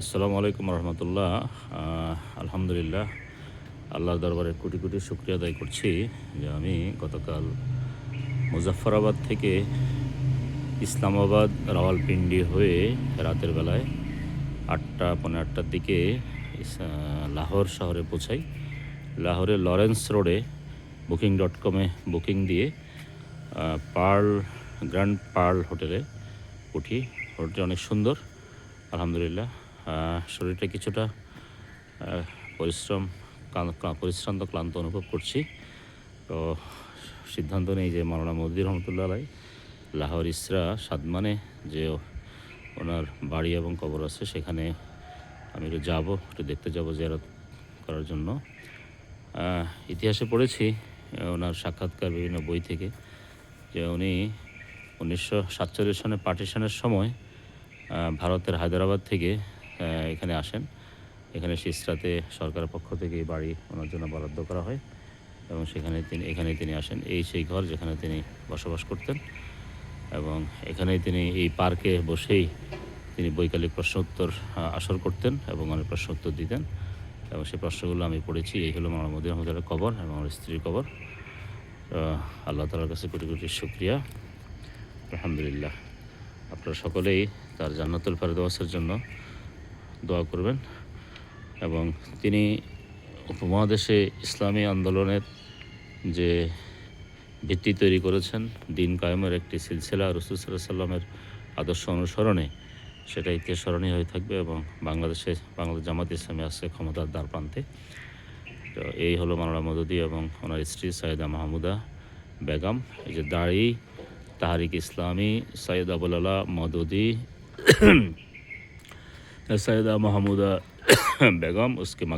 আসসালামু আলাইকুম রহমতুল্লাহ। আলহামদুলিল্লাহ, আল্লাহর দরবারে কোটি কোটি শুক্রিয়া আদায় করছি যে আমি গতকাল মুজাফফরাবাদ থেকে ইসলামাবাদ রাওয়ালপিন্ডি হয়ে রাতের বেলায় আটটা পনেরো আটটার দিকে লাহোর শহরে পৌঁছাই। লাহোরের লরেন্স রোডে বুকিং ডট কমে বুকিং দিয়ে পার্ল, গ্র্যান্ড পার্ল হোটেলে উঠি। হোটেলটি অনেক সুন্দর, আলহামদুলিল্লাহ। শরীরটা কিছুটা পরিশ্রম পরিশ্রান্ত, ক্লান্ত অনুভব করছি। তো সিদ্ধান্ত নেই যে মাওলানা মদির রহমতুল্লাহ আলাই লাহোর ইসরা সাদমানে যে ওনার বাড়ি এবং কবর আছে, সেখানে আমি একটু যাব, একটু দেখতে যাব জিয়ারত করার জন্য। ইতিহাসে পড়েছি ওনার সাক্ষাৎকার বিভিন্ন বই থেকে, যে উনি উনিশশো সাতচল্লিশ সনে পার্টিশনের সময় ভারতের হায়দ্রাবাদ থেকে এখানে আসেন। এখানে সিসরাতে সরকারের পক্ষ থেকে এই বাড়ি ওনার জন্য বরাদ্দ করা হয় এবং সেখানে তিনি, এখানে তিনি আসেন। এই সেই ঘর যেখানে তিনি বসবাস করতেন এবং এখানেই তিনি এই পার্কে বসেই তিনি বৈকালিক প্রশ্ন উত্তর আসর করতেন এবং অনেক প্রশ্ন উত্তর দিতেন এবং সেই প্রশ্নগুলো আমি পড়েছি। এই হলো মামা মদিন আহমদের কবর এবং আমার স্ত্রীর কবর। আল্লাহ তালার কাছে কোটি কোটি শুক্রিয়া। আলহামদুলিল্লাহ। আপনারা সকলেই তার জান্নাতুল ফেরদৌসের জন্য দোয়া করবেন। এবং তিনি উপমহাদেশে ইসলামী আন্দোলনের যে ভিত্তি তৈরি করেছেন, দিন কায়েমের একটি সিলসিলা রসুল সাল্লামের আদর্শ অনুসরণে সেটা ইতিহাস স্মরণীয় হয়ে থাকবে এবং বাংলাদেশে, বাংলাদেশ জামাত ইসলামী আসছে ক্ষমতার দ্বার প্রান্তে। তো এই হলো মানোরা মদুদি এবং ওনার স্ত্রী সাইদা মাহমুদা বেগম। এই যে দাড়ি, তাহারিক ইসলামী সৈয়দ আবুল্লাহ মদুদি سیدہ محمودہ بیگم اس کے